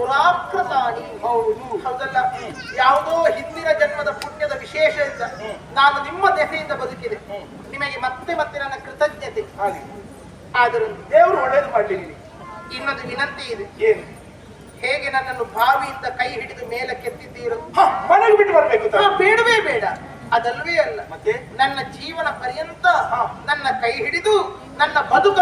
ಪುರಾಕೃತಾನಿ ಹೌದು. ಹೌದಲ್ಲ? ಯಾವುದೋ ಹಿಂದಿನ ಜನ್ಮದ ಪುಣ್ಯದ ವಿಶೇಷ ವಿಶೇಷದಿಂದ ನಾನು ನಿಮ್ಮ ದೆಸೆಯಿಂದ ಬದುಕಿದೆ. ನಿಮಗೆ ಮತ್ತೆ ಮತ್ತೆ ನನ್ನ ಕೃತಜ್ಞತೆ. ಆದರೂ ದೇವರು ಒಳ್ಳೇದು ಮಾಡಲಿ ಇನ್ನೊಂದು ವಿನಂತಿ ಇದೆ. ಏನು? ಹೇಗೆ ನನ್ನನ್ನು ಬಾವಿಯಿಂದ ಕೈ ಹಿಡಿದು ಮೇಲೆ ಕೆತ್ತಿದ್ದೀರೋ ಮನೆಗೆ ಬಿಟ್ಟು ಬರಬೇಕು ಬೇಡವೇ ಬೇಡ. ಅದಲ್ವೇ ಅಲ್ಲ. ಮತ್ತೆ? ನನ್ನ ಜೀವನ ಪರ್ಯಂತ ನನ್ನ ಕೈ ಹಿಡಿದು ನನ್ನ ಬದುಕನ್ನು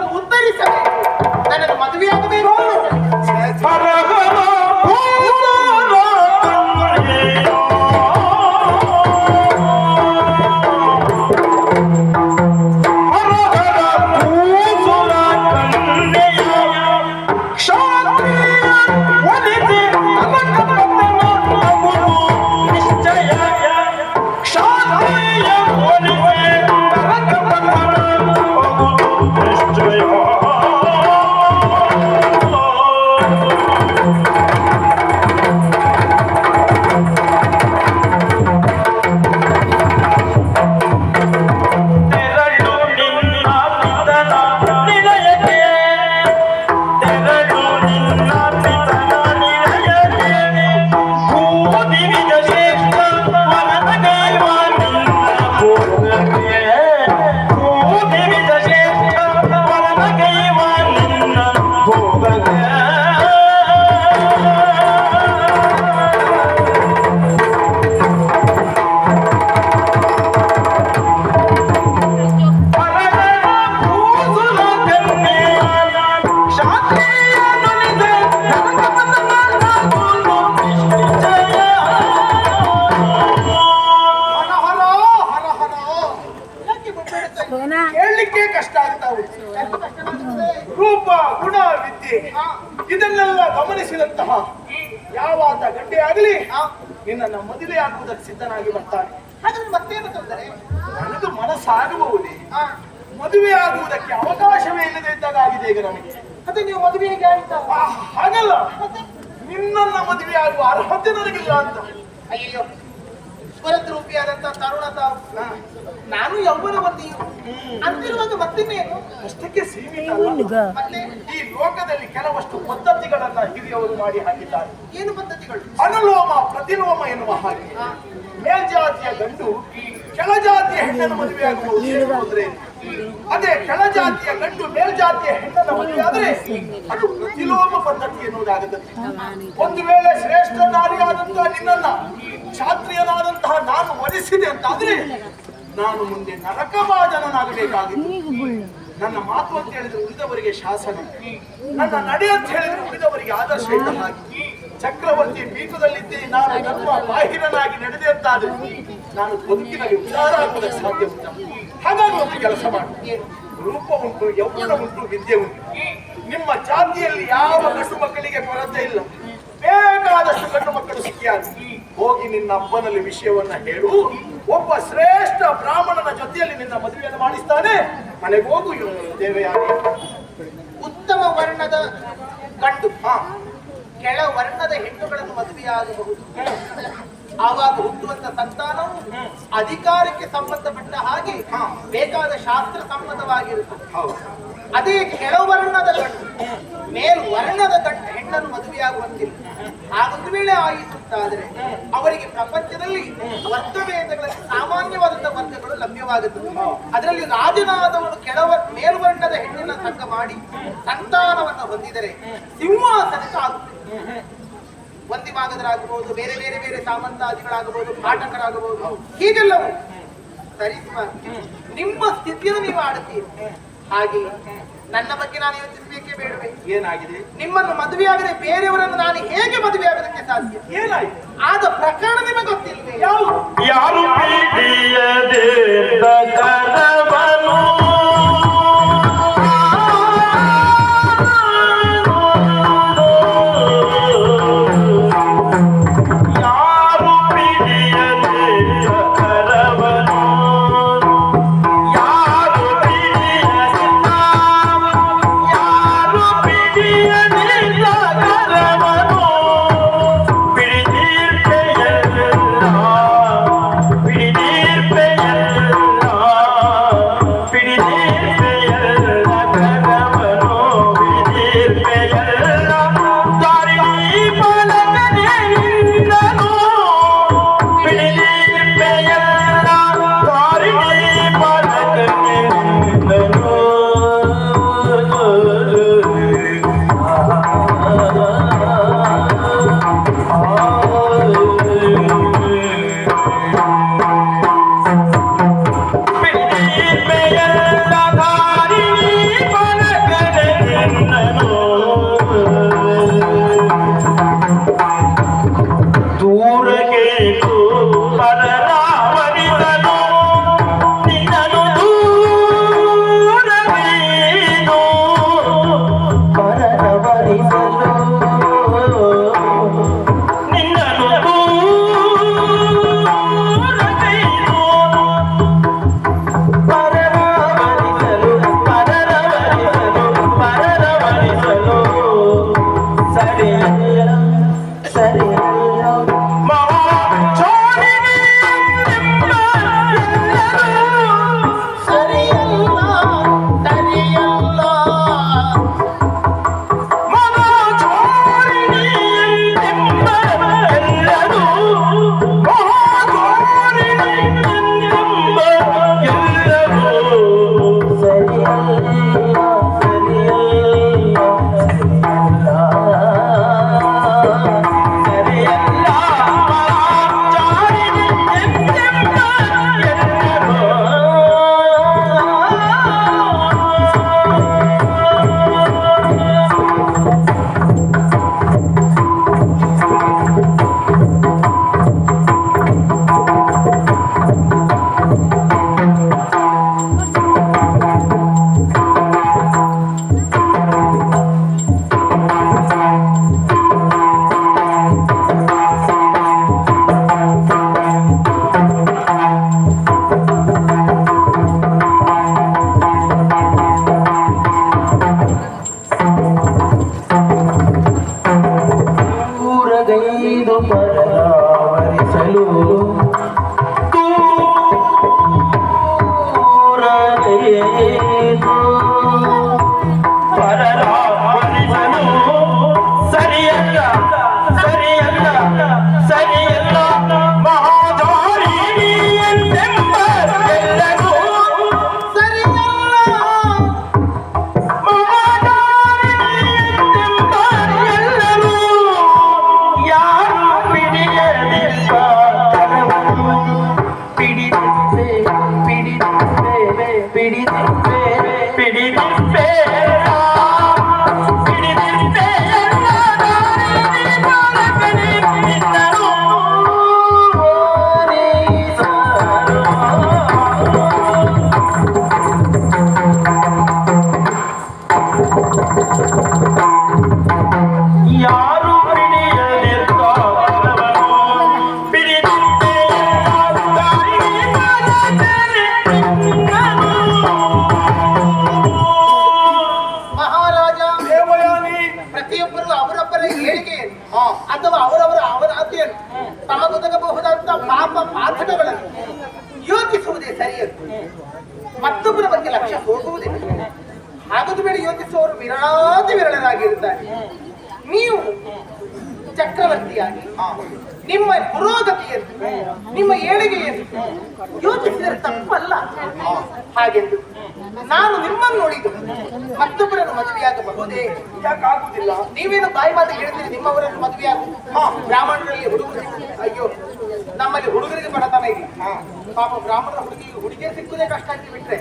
ಈಗ ನನಗೆ. ಮತ್ತೆ ನೀವು ಮದುವೆ ಹೇಗೆ ಆಯ್ತಾ ಹಾಗಲ್ಲ. ನಿನ್ನನ್ನ ಮದುವೆ ಆಗುವ ಅರ್ಹತೆ ನನಗಿಲ್ಲ ಅಂತ. ಅಯ್ಯೋ ಸ್ವರದ್ರೂಪಿಯಾದಂತ ತರುಣ ನಾನು ಯೌವನವತಿಯು ಅಂತಿರುವಾಗ ಮತ್ತಿನ್ನೇನು? ಅಷ್ಟಕ್ಕೆ ಸೀಮಿತ ಅಲ್ಲ. ಮತ್ತೆ? ಈ ಲೋಕದಲ್ಲಿ ಕೆಲವಷ್ಟು ಪದ್ಧತಿಗಳನ್ನ ಹಿರಿಯವರು ಮಾಡಿ ಹಾಕಿದ್ದಾರೆ. ಏನು ಪದ್ಧತಿಗಳು? ಅನುಲೋಮ ಪ್ರತಿಲೋಮ ಎನ್ನುವ ಹಾಗೆ. ಮೇಲ್ಜಾತಿಯ ಗಂಡು ಕೆಳಜಾತಿಯ ಹೆಣ್ಣನ್ನು ಮದುವೆ ಆಗುವುದು ಅದೇ ಕೆಳಜಾತಿಯ ಗಂಡು ಮೇಲ್ಜಾತಿಯ ಹೆಣ್ಣನ್ನು ಮದುವೆ ಆದ್ರೆ ಅದು ಪ್ರತಿಲೋಮ ಪದ್ಧತಿ ಎನ್ನುವುದಾಗುತ್ತದೆ. ಒಂದು ವೇಳೆ ಶ್ರೇಷ್ಠ ನಾರಿಯಾದಂತಹ ನಿನ್ನನ್ನ ಕ್ಷಾತ್ರಿಯನಾದಂತಹ ನಾನು ವರಿಸಿದೆ ಅಂತಾದ್ರೆ ನಾನು ಮುಂದೆ ನರಕಭಾಜನಾಗಬೇಕಾಗಿತ್ತು ನನ್ನ ಮಾತು ಅಂತ ಹೇಳಿದ್ರೆ ಉಳಿದವರಿಗೆ ಶಾಸನ. ನನ್ನ ನಡೆ ಅಂತ ಹೇಳಿದ್ರೆ ಉಳಿದವರಿಗೆ ಆದರ್ಶ ಚಕ್ರವರ್ತಿ ಪೀಠದಲ್ಲಿದ್ದೇ ನಾನು ಬಾಹಿರನಾಗಿ ನಡೆದೆ ಅಂತಾದ್ರೆ ನಾನು ಬದುಕಿನಲ್ಲಿ ಉದಾರ ಆಗುವುದಕ್ಕೆ ಸಾಧ್ಯ ಉಂಟು ಒಂದು ಕೆಲಸ ಮಾಡಿ. ರೂಪ ಉಂಟು ಯೌವನ ಉಂಟು ವಿದ್ಯೆ ಉಂಟು. ನಿಮ್ಮ ಜಾತಿಯಲ್ಲಿ ಯಾವ ಗಂಡು ಮಕ್ಕಳಿಗೆ ಕೊರತೆ ಇಲ್ಲ. ಬೇಕಾದಷ್ಟು ಗಂಡು ಮಕ್ಕಳು ಸಿಕ್ಕಿಯಾಗಿ ಹೋಗಿ ನಿನ್ನ ಅಪ್ಪನಲ್ಲಿ ವಿಷಯವನ್ನ ಹೇಳು. ಒಬ್ಬ ಶ್ರೇಷ್ಠ ಬ್ರಾಹ್ಮಣನ ಜೊತೆಯಲ್ಲಿ ನಿನ್ನ ಮದುವೆಯನ್ನು ಮಾಡಿಸ್ತಾನೆ. ಮನೆಗೆ ಹೋಗು ದೇವಯಾನಿ. ಉತ್ತಮ ವರ್ಣದ ಗಂಡು. ಹಾ. ಕೆಳ ವರ್ಣದ ಹೆಣ್ಣುಗಳನ್ನು ಮದುವೆಯಾಗಬಹುದು. ಆವಾಗ ಹುಟ್ಟುವಂತ ಸಂತಾನವು ಅಧಿಕಾರಕ್ಕೆ ಸಂಬಂಧಪಟ್ಟ ಹಾಗೆ ಬೇಕಾದ ಶಾಸ್ತ್ರ ಸಮ್ಮತವಾಗಿರುತ್ತದೆ ಹೌದು. ಅದೇ ಕೆಳವರ್ಣದ ಮೇಲ್ವರ್ಣದ ಮೇಲ್ ವರ್ಣದ ಗಂಡು ಹೆಣ್ಣನ್ನು ಮದುವೆಯಾಗುವಂತಿಲ್ಲ. ಹಾಗೊಂದು ವೇಳೆ ಆಯಿತು ಅಂತಾದ್ರೆ ಅವರಿಗೆ ಪ್ರಪಂಚದಲ್ಲಿ ವರ್ಗಭೇದಗಳಲ್ಲಿ ಸಾಮಾನ್ಯವಾದಂತಹ ವರ್ಗಗಳು ಲಭ್ಯವಾಗುತ್ತದೆ ಅದರಲ್ಲಿ ರಾಜನಾದವನು ಕೆಳವ ಮೇಲ್ವರ್ಣದ ಹೆಣ್ಣಿನ ಸಂಘ ಮಾಡಿ ಸಂತಾನವನ್ನು ಹೊಂದಿದರೆ ಸಿಂಹಾಸನಕ್ಕೆ ಆಗುತ್ತದೆ ಒಂದಿಮಾಗದರಾಗಬಹುದು ಬೇರೆ ಬೇರೆ ಬೇರೆ ಸಾಮಂತಾದಿಗಳಾಗಬಹುದು ಪಾಠಕರಾಗಬಹುದು. ಹೀಗೆಲ್ಲವೂ ಸರಿ ಸುಮಾರು ನಿಮ್ಮ ಸ್ಥಿತಿಯನ್ನು ನೀವು ಆಡುತ್ತೀರಿ. ಹಾಗೆ ನನ್ನ ಬಗ್ಗೆ ನಾನು ಯೋಚಿಸಬೇಕೇ ಬೇಡವೇ? ಏನಾಗಿದೆ? ನಿಮ್ಮನ್ನು ಮದುವೆಯಾಗದೆ ಬೇರೆಯವರನ್ನು ನಾನು ಹೇಗೆ ಮದುವೆಯಾಗೋದಕ್ಕೆ ಸಾಧ್ಯ? ಏನಾಯಿತು ಆದ ಪ್ರಕರಣ ನಿಮಗೆ ಗೊತ್ತಿಲ್ಲ ಯಾವುದು ಯಾರು ಯಾರು ಯೋಚಿಸುವವರು ವಿರಳಾತಿ ವಿರಳರಾಗಿರುತ್ತಾರೆ ನೀವು ಚಕ್ರವರ್ತಿಯಾಗಿ, ನಿಮ್ಮ ಪುರೋಗತಿಯನ್ನು ನಿಮ್ಮ ಏಳಿಗೆಯನ್ನು ಯೋಚಿಸಿದರೆ ತಪ್ಪಲ್ಲ. ಹಾಗೆಂದು ನಾನು ನಿಮ್ಮನ್ನು ನೋಡಿದ್ದು ಮತ್ತೊಬ್ಬರನ್ನು ಮದುವೆಯಾಗಬಹುದೇ? ಯಾಕಾಗುವುದಿಲ್ಲ. ನೀವೇನು ಬಾಯಿ ಮಾತು ಹೇಳ್ತೀರಿ ನಿಮ್ಮವರನ್ನು ಮದುವೆಯಾಗ ಬ್ರಾಹ್ಮಣರಲ್ಲಿ ಹುಡುಗರು ಅಯ್ಯೋ ನಮ್ಮಲ್ಲಿ ಹುಡುಗರಿಗೆ ಬಡತನ ಇಲ್ಲ. ಪಾಪ ಬ್ರಾಹ್ಮಣ ಹುಡುಗಿಗೆ ಹುಡುಗಿಯರು ಸಿಕ್ಕುದೇ ಕಷ್ಟ ಆಗಿ ಬಿಟ್ರೆ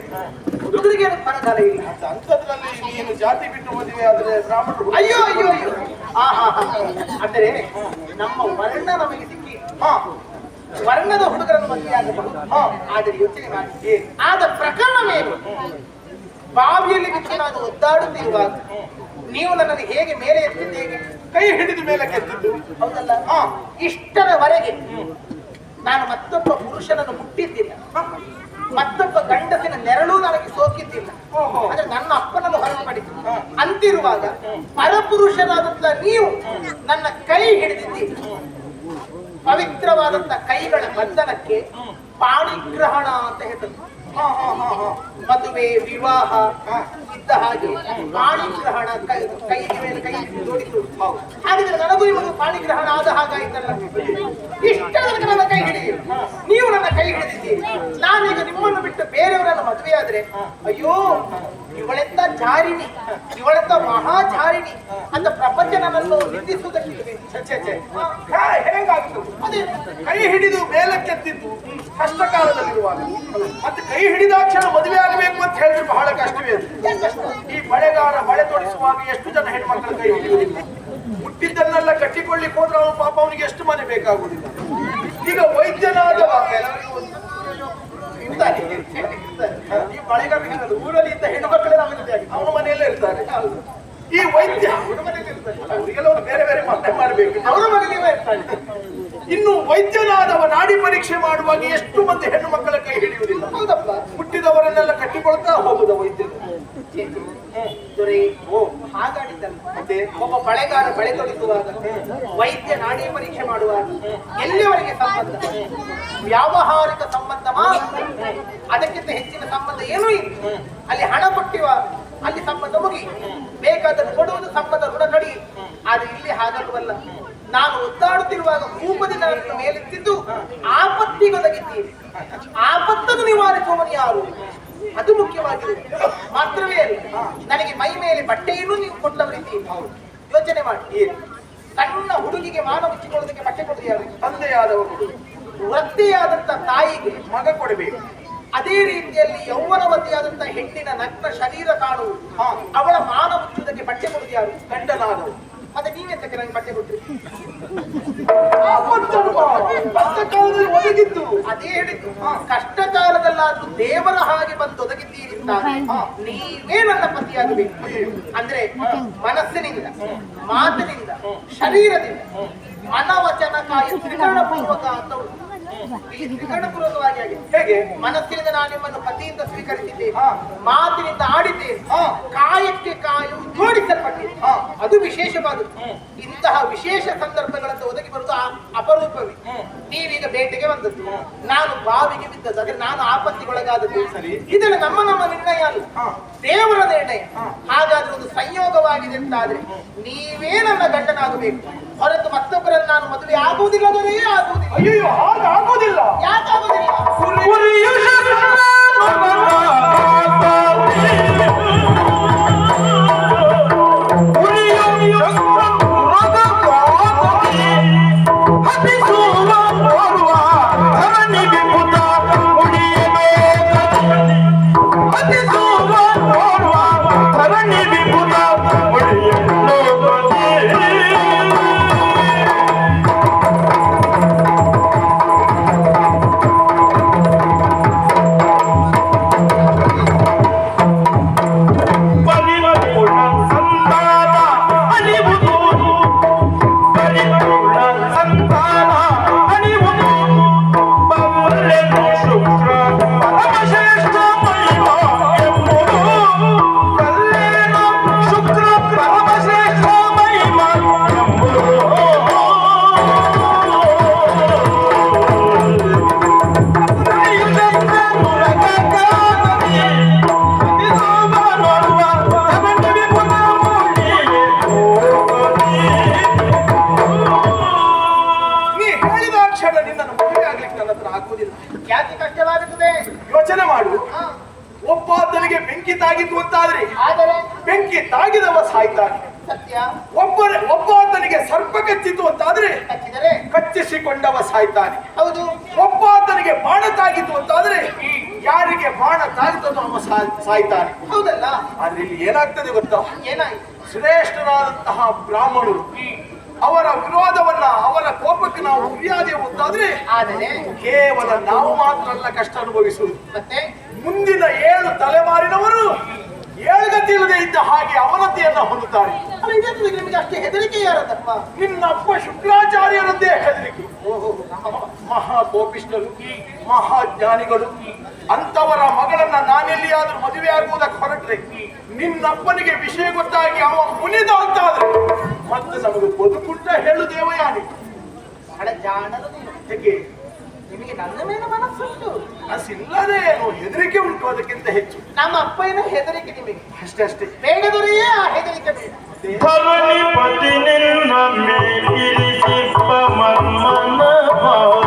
ಹುಡುಗರಿಗೆ ಏನು ಬಡತನ ಇಲ್ಲ. ಅಂಥದ್ರಲ್ಲಿ ನೀನು ಜಾತಿ ಬಿಟ್ಟು ಮದುವೆ ಆದ್ರೆ ಬ್ರಾಹ್ಮಣರು ಅಯ್ಯೋ ಅಯ್ಯೋ ಅಯ್ಯೋ. ಆ ಹಾ ಹಾ ಅಂದರೆ ನಮ್ಮ ವರ್ಣ ನಮಗೆ ಸಿಕ್ಕಿ ಹಾ. ವರ್ಣದ ಹುಡುಗರನ್ನು ಮದುವೆಯಾಗಬಹುದು ಹಾ. ಆದರೆ ಯೋಚನೆ ಮಾಡಿ. ಆದ ಪ್ರಕರಣವೇನು ಬಾವಿಯಲ್ಲಿ ಬಿಟ್ಟು ನಾನು ಒದ್ದಾಡುತ್ತಿರುವಾಗ ನೀವು ನನ್ನನ್ನು ಹೇಗೆ ಮೇಲೆ ಎತ್ತಿದ್ದೇವೆ ಕೈ ಹಿಡಿದು ಮೇಲೆ ಕೆತ್ತಿದ್ದು. ಹೌದಲ್ಲ? ಹಾ. ಇಷ್ಟರವರೆಗೆ ನಾನು ಮತ್ತೊಬ್ಬ ಪುರುಷನನ್ನು ಮುಟ್ಟಿದ್ದಿಲ್ಲ ಮತ್ತೊಬ್ಬ ಗಂಡಸಿನ ನೆರಳು ನನಗೆ ಸೋಕಿದ್ದಿಲ್ಲ. ಅಂದ್ರೆ ನನ್ನ ಅಪ್ಪನನ್ನು ಹೊರತುಪಡಿಸಿ ಅಂತಿರುವಾಗ ಪರಪುರುಷನಾದಂತ ನೀವು ನನ್ನ ಕೈ ಹಿಡಿದಿದ್ದೀರಿ. ಪವಿತ್ರವಾದಂತ ಕೈಗಳ ಬಂಧನಕ್ಕೆ ಪಾಣಿಗ್ರಹಣ ಅಂತ ಹೇಳ್ತಾರೆ. ಹಾ ಹಾ ಹಾ ಹಾ. ಮದುವೆ ವಿವಾಹ ಇದ್ದ ಹಾಗೆ ಪಾಣಿಗ್ರಹಣ ಕೈ ಕೈಗೆ ಮೇಲೆ ಕೈ ಜೋಡಿಸುವುದು ಹಾಗಿದ್ರೆ ನನಗೂ ನಿಮಗೂ ಪಾಣಿಗ್ರಹಣ ಆದ ಹಾಗಾಯ್ತಲ್ಲ ಇಷ್ಟ ನನ್ನ ಕೈ ಹಿಡಿದಿ ನೀವು ನನ್ನ ಕೈ ಹಿಡಿದಿದ್ದೀರಿ. ನಾನೀಗ ನಿಮ್ಮನ್ನು ಬಿಟ್ಟು ಬೇರೆಯವರನ್ನು ಮದುವೆ ಆದ್ರೆ, ಅಯ್ಯೋ, ಇವಳೆಂತ ಜಾರಿಣಿ, ಇವಳೆಂತ ಮಹಾಚಾರಿಣಿ ಅಂತ ಪ್ರಪಂಚ ನನ್ನನ್ನು ನಿಂದಿಸುವುದಕ್ಕೆ ಅದೇ, ಕೈ ಹಿಡಿದು ಮೇಲಕ್ಕೆತ್ತಿದ್ದು ಕಷ್ಟ ಕಾಲದಲ್ಲಿರುವಾಗ ಮತ್ತೆ ಕೈ ಹಿಡಿದಾಕ್ಷಣ ಮದುವೆ ಆಗಬೇಕು ಅಂತ ಹೇಳಿದ್ರೆ ಬಹಳ ಕಷ್ಟವೇ ಅದು ಏನ್ ಕಷ್ಟ? ಈ ಬಳೆಗಾರ ಬಳೆ ಎಷ್ಟು ಜನ ಹೆಣ್ಮಕ್ಳ ಕೈ ಹಿಡಿಯುವುದಿಲ್ಲ. ಹುಟ್ಟಿದ್ದನ್ನೆಲ್ಲ ಕಟ್ಟಿಕೊಳ್ಳಿಕ್ಕೆ ಹೋದ್ರೆ ಅವನು ಪಾಪ ಅವನಿಗೆ ಎಷ್ಟು ಮನೆ ಬೇಕಾಗುವುದಿಲ್ಲ. ಈಗ ವೈದ್ಯನಾದ ಇರ್ತಾರೆ. ಈ ಮಳೆಗಾಲದಲ್ಲಿ ಊರಲ್ಲಿ ಇದ್ದ ಹೆಣ್ಣು ಮಕ್ಕಳೆಲ್ಲ ಅವನ ಮನೆಯಲ್ಲೇ ಇರ್ತಾರೆ. ಈ ವೈದ್ಯ. ಅವರಿಗೆಲ್ಲ ಬೇರೆ ಬೇರೆ ಮನೆ ಮಾಡಬೇಕು. ಅವರ ಮನೆಯಲ್ಲೇ ಇರ್ತಾನೆ. ಇನ್ನು ವೈದ್ಯನಾದವ, ನಾಡಿ ಪರೀಕ್ಷೆ ಮಾಡುವಾಗ ಎಷ್ಟು ಮಂದಿ ಹೆಣ್ಣು ಮಕ್ಕಳ ಕೈ ಹಿಡಿಯುವುದಿಲ್ಲ. ಹೌದಪ್ಪ ಹುಟ್ಟಿದವರನ್ನೆಲ್ಲ ಕಟ್ಟಿಕೊಳ್ತಾ ಹೋಗುದ ವೈದ್ಯರು ದೊರೆ ಓ ಹಾಗಾಡಿದ್ದಲ್ಲ ಮತ್ತೆ ಒಬ್ಬ ಬಳೆಗಾರ ಬಳೆ ತೊಡಿಸುವಾಗ, ವೈದ್ಯ ನಾಡಿ ಪರೀಕ್ಷೆ ಮಾಡುವಾಗ ಎಲ್ಲಿಯವರೆಗೆ ಸಂಬಂಧ? ವ್ಯಾವಹಾರಿಕ ಸಂಬಂಧ ಮಾತ್ರ. ಅದಕ್ಕಿಂತ ಹೆಚ್ಚಿನ ಸಂಬಂಧ ಏನೂ ಇಲ್ಲ. ಅಲ್ಲಿ ಹಣ ಕೊಟ್ಟಿವ, ಅಲ್ಲಿ ಸಂಬಂಧ ಮುಗಿ. ಬೇಕಾದನ್ನು ಕೊಡುವುದು ಸಂಬಂಧ ಋಣ ನಡಿ ಆದ್ರೆ ಇಲ್ಲಿ ಹಾಗಲ್ವಲ್ಲ ನಾನು ಒದ್ದಾಡುತ್ತಿರುವಾಗ ಕೂಪದಿಂದ ನನ್ನ ಮೇಲೆತ್ತಿದ್ದು ಆಪತ್ತಿಗೊದಗಿದ್ದೀನಿ ಆಪತ್ತನ್ನು ನಿವಾರಿಸುವವನು ಯಾರು? ಅದು ಮುಖ್ಯವಾಗಿದೆ. ಮಾತ್ರವೇ ಅಲ್ಲ, ನನಗೆ ಮೈ ಮೇಲೆ ಬಟ್ಟೆಯನ್ನು ನೀವು ಕೊಟ್ಟವರಿದ್ದೀರಿ. ಯೋಚನೆ ಮಾಡಿ. ಸಣ್ಣ ಹುಡುಗಿಗೆ ಮಾನ ಮುಚ್ಚಿಕೊಳ್ಳೋದಕ್ಕೆ ಬಟ್ಟೆ ಕೊಡೋದು ಯಾರು ತಂದೆಯಾದವರು ವೃತ್ತಿಯಾದಂತ ತಾಯಿಗೆ ಮಗ ಕೊಡಬೇಕು. ಅದೇ ರೀತಿಯಲ್ಲಿ ಯೌವನವತಿಯಾದಂತಹ ಹೆಣ್ಣಿನ ನಗ್ನ ಶರೀರ ಕಾಣುವುದು. ಅವಳ ಮಾನ ಮುಚ್ಚುವುದಕ್ಕೆ ಬಟ್ಟೆ ಕೊಡುದು ಯಾರು? ಗಂಡನಾದವರು ಮತ್ತೆ ನೀವೆಂತಕ್ಕೆ ನಂಗೆ ಬಟ್ಟೆ ಕೊಟ್ರಿ? ಕಾಲದಲ್ಲಿ ಒದಗಿದ್ದು. ಅದೇ ಹೇಳಿದ್ದು. ಕಷ್ಟ ಕಾಲದಲ್ಲಾದ್ರೂ ದೇವರ ಹಾಗೆ ಬಂದು ಒದಗಿದ್ದೀರಿ ನೀವೇ ನನ್ನ ಪತಿಯಾಗಬೇಕು. ಅಂದ್ರೆ ಮನಸ್ಸಿನಿಂದ, ಮಾತಿನಿಂದ, ಶರೀರದಿಂದ ಮನವಚನ ಕಾಯ ತ್ರಿಕರಣ ಪೂರ್ವಕ ಅಂತ ಉಂಟು. ಇಲ್ಲಿ ಪೂರ್ವಕವಾಗಿ ಆಗಿದೆ ಹೇಗೆ? ಮನಸ್ಸಿನಿಂದ ನಾನು ನಿಮ್ಮನ್ನು ಪತಿಯಿಂದ ಸ್ವೀಕರಿಸಿದ್ದೆ. ಮಾತಿನಿಂದ ಆಡಿದ್ದೇನೆ ಹಾ. ಕಾಯಕ್ಕೆ ಕಾಯು ಜೋಡಿಸಲ್ಪಟ್ಟಿದೆ ಹಾ. ಅದು ವಿಶೇಷವಾದದ್ದು ಇಂತಹ ವಿಶೇಷ ಸಂದರ್ಭಗಳಂತ ಒದಗಿ ಬರುವುದು ಆ- ಅಪರೂಪವೇ. ನೀವೀಗ ಬೇಟೆಗೆ ಬಂದದ್ದು. ನಾನು ಬಾವಿಗೆ ಬಿದ್ದದ್ದು. ಅಂದ್ರೆ ನಾನು ಆಪತ್ತಿಗೊಳಗಾದದ್ದು ಸರಿ. ಇದೆಲ್ಲ ನಮ್ಮ ನಮ್ಮ ನಿರ್ಣಯ ಅಲ್ಲ. ದೇವರ ನಿರ್ಣಯ. ಹಾಗಾದ್ರೆ ಒಂದು ಸಂಯೋಗವಾಗಿದೆ ಅಂತಾದ್ರೆ ನೀವೇ ನನ್ನ ಗಂಡನಾಗಬೇಕು. ಹೊರತು ಮತ್ತೊಬ್ಬರನ್ನು ನಾನು ಮದುವೆ ಆಗುವುದಿಲ್ಲದರೇ ಆಗುವುದಿಲ್ಲ. ಅಯ್ಯೋ ಹಾಗಾಗೋದಿಲ್ಲ ಯಾಕಾಗುವುದಿಲ್ಲ? পুত্র ತಾಗಿದವ ಸಾಯ್ತಾನೆ ಸತ್ಯ. ಒಬ್ಬ ಆತನಿಗೆ ಸರ್ಪ ಕಚ್ಚಿತು ಅಂತಾದ್ರೆ ಕಚ್ಚಿಸಿಕೊಂಡವ ಸಾಯ್ತಾನೆ. ಹೌದು. ಒಬ್ಬ ಆತನಿಗೆ ಬಾಣ ತಾಗಿತು ಅಂತಾದ್ರೆ ಯಾರಿಗೆ ಬಾಣ ತಾಗಿತದೋ ಅವ ಸಾಯ್ತಾನೆ. ಹೌದಲ್ಲ? ಆದ್ರೆ ಇಲ್ಲಿ ಏನಾಗ್ತದೆ ಗೊತ್ತಾ? ಏನಾಯ್ತು? ಶ್ರೇಷ್ಠರಾದಂತಹ ಬ್ರಾಹ್ಮಣರು ಅವರ ವಿರೋಧವನ್ನ ಅವರ ಕೋಪಕ್ಕೆ ನಾವು ಉರಿಯಾದೆ ಅಂತಾದ್ರೆ ಆದರೆ ಕೇವಲ ನಾವು ಮಾತ್ರ ಅಲ್ಲ ಕಷ್ಟ ಅನುಭವಿಸುವುದು. ಮತ್ತೆ? ಮುಂದಿನ ಏಳು ತಲೆಮಾರಿನವರು ಏಳುಗತಿ ಇಲ್ಲದೆ ಇದ್ದ ಹಾಗೆ ಅವನತೆಯನ್ನ ಹೊಂದುತ್ತಾರೆ. ನಿಮಗೆ ಅಷ್ಟೇ ಹೆದರಿಕೆ ಯಾರದಪ್ಪ? ನಿನ್ನ ಅಪ್ಪ ಶುಕ್ರಾಚಾರ್ಯರದ್ದೇ ಹೆದರಿಕೆ. ಮಹಾ ಕೋಪಿಷ್ಠರು ಮಹಾಜ್ಞಾನಿಗಳು ಅಂತವರ ಮಗಳನ್ನ ನಾನೆಲ್ಲಿಯಾದ್ರೂ ಮದುವೆ ಆಗುವುದಕ್ಕೆ ಹೊರಟ್ರೆ ನಿನ್ನಪ್ಪನಿಗೆ ವಿಷಯ ಗೊತ್ತಾಗಿ ಅವ ಮುನಿದ ಅಂತಾದ್ರೆ ಮತ್ತೆ ನಮಗೆ ಬದುಕುಂಟ ಹೇಳು ದೇವಯಾನಿ. ಬಹಳ ಜಾಣರು ಹೇಗೆ? ನನ್ನ ಮೇಲೆ ಮನಸ್ಸುಂಟು ಅಸಿಲ್ಲದೆ ಏನು ಹೆದರಿಕೆ ಉಂಟು ಅದಕ್ಕಿಂತ ಹೆಚ್ಚು. ನಮ್ಮ ಅಪ್ಪಯ್ಯನ ಹೆದರಿಕೆ ನಿಮಗೆ. ಅಷ್ಟೇ ಅಷ್ಟೇ. ಬೇಡದೊರೆಯೇ ಆ ಹೆದರಿಕೆ ಬೇಡ ಪತಿ ನಿನ್ನ ಮೇಲಿರಿಸಿಪ್ಪ ಮನ್ಮನ ಭಾಗ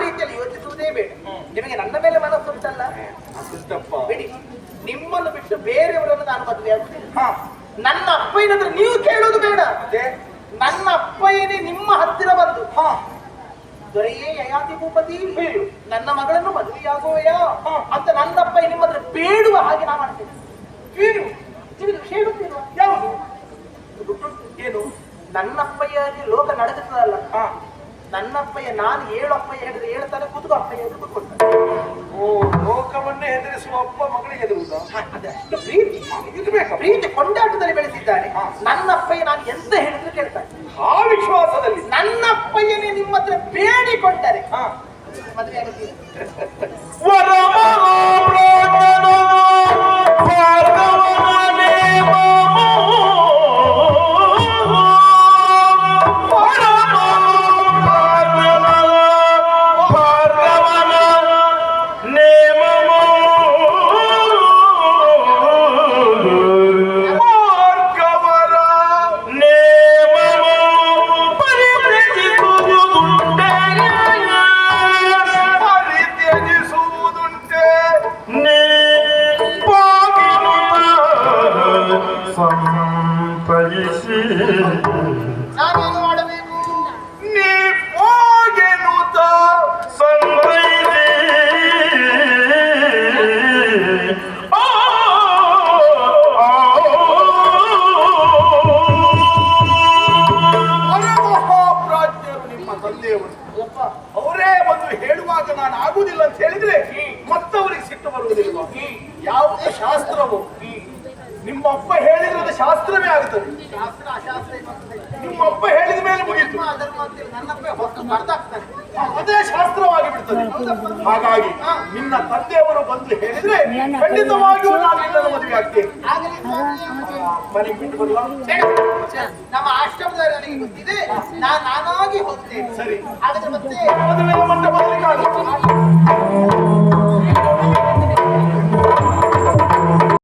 ರೀತಿಯಲ್ಲಿ ಯೋಚಿಸುವುದೇ ಬೇಡ. ನಿಮಗೆ ನನ್ನ ಮೇಲೆ ಮನಸ್ಸುಂಟಲ್ಲ ಬಿಡಿ. ನಿಮ್ಮನ್ನು ಬಿಟ್ಟು ಬೇರೆಯವರನ್ನು ನಾನು ಮದುವೆ ಹಾ. ನನ್ನ ಅಪ್ಪ ಏನಂದ್ರೆ ನೀವು ಕೇಳೋದು ಬೇಡ. ನನ್ನ ನನ್ನ ಏನೇ ನಿಮ್ಮ ಹತ್ತಿರ ಬಂದು ಹಾ. ದೊರೆಯೇ ಯಯಾತಿ ಭೂಪತಿ ನನ್ನ ಮಗಳನ್ನು ಮದುವೆಯಾಗುವೆಯಾ? ಅಂತ ನನ್ನ ಅಪ್ಪ ನಿಮ್ಮ ಹತ್ರ ಬೇಡುವ ಹಾಗೆ ನಾ ಮಾಡ್ತೇನೆ. ಏನು ನಿಮಗೆ ವಿಷಯ ಗೊತ್ತಿಲ್ವಾ? ಯಾವುದು? ಏನು? ನನ್ನ ಅಪ್ಪಯ್ಯಗೆ ಲೋಕ ನಡೆದಿರ್ತದಲ್ಲ ಹಾ. ನನ್ನ ಅಪ್ಪಯ್ಯ ನಾನು ಏಳು ಅಪ್ಪಯ್ಯ ಹೇಳಿದ್ರೆ ಹೇಳ್ತಾನೆ ಕುದುಕು ಅಪ್ಪಯ್ಯ ಹೇಳಿದ್ರೆ ಕೂತ್ಕೊಳ್ತಾನೆ. ಓ ಲೋಕವನ್ನೇ ಹೆದರಿಸುವ ಅಪ್ಪ ಮಗಳಿಗೆ ಹೆದರುವುದಾ? ಅದಷ್ಟು ಪ್ರೀತಿ. ಇರ್ಬೇಕು. ಪ್ರೀತಿ ಕೊಂಡಾಟದಲ್ಲಿ ಬೆಳೆಸಿದ್ದಾನೆ ನನ್ನ ಅಪ್ಪಯ್ಯ ನಾನು ಎಂತ ಹೇಳಿದ್ರು ಕೇಳ್ತಾನೆ ಆ ವಿಶ್ವಾಸದಲ್ಲಿ. ನನ್ನ ಅಪ್ಪಯ್ಯನೇ ನಿಮ್ಮ ಹತ್ರ ಬೇಡಿಕೊಂಡರೆ. ಮದುವೆ ಆಗುತ್ತೀರಿ ನಾನು ಆಗುದಿಲ್ಲ ಅಂತ ಹೇಳಿದ್ರೆ ಮತ್ತವರಿಗೆ ಸಿಟ್ಟು ಬರುವುದಿಲ್ಲ. ಯಾವುದೇ ಶಾಸ್ತ್ರವು ನಿಮ್ಮ ಅಪ್ಪ ಹೇಳಿದ್ರೆ ಅದು ಶಾಸ್ತ್ರವೇ ಆಗುತ್ತದೆ. ಅಂತ. ನಿಮ್ಮ ಅಪ್ಪ ಹೇಳಿದ ಮೇಲೆ ಅಂತೇಳಿ ನನ್ನ ಅಪ್ಪ ಹೊತ್ತು ಬರ್ದಾಕ್ತಾನೆ ಅದೇ ಶಾಸ್ತ್ರವಾಗಿ ಬಿಡ್ತದೆ ಹಾಗಾಗಿ ನಿನ್ನ ತಂದೆಯವರು ಬಂದು ಹೇಳಿದ್ರೆ ಖಂಡಿತವಾಗಿಯೂ ನಾನು ನಿನ್ನನ್ನು ಮದುವೆ ಆಗ್ತೇನೆ. ಮನೆಗೆ ಬಿಟ್ಟು. ನಮ್ಮ ಆಶ್ರಮದ ನನಗೆ ಗೊತ್ತಿದೆ. ನಾನು ನಾನಾಗಿ ಹೋಗ್ತೇನೆ. ಸರಿ. ಹಾಗಾದ್ರೆ ಮತ್ತೆ ಮದುವೆಯ ಮಂಟಪದಲ್ಲಿ ಕಾಣುತ್ತೆ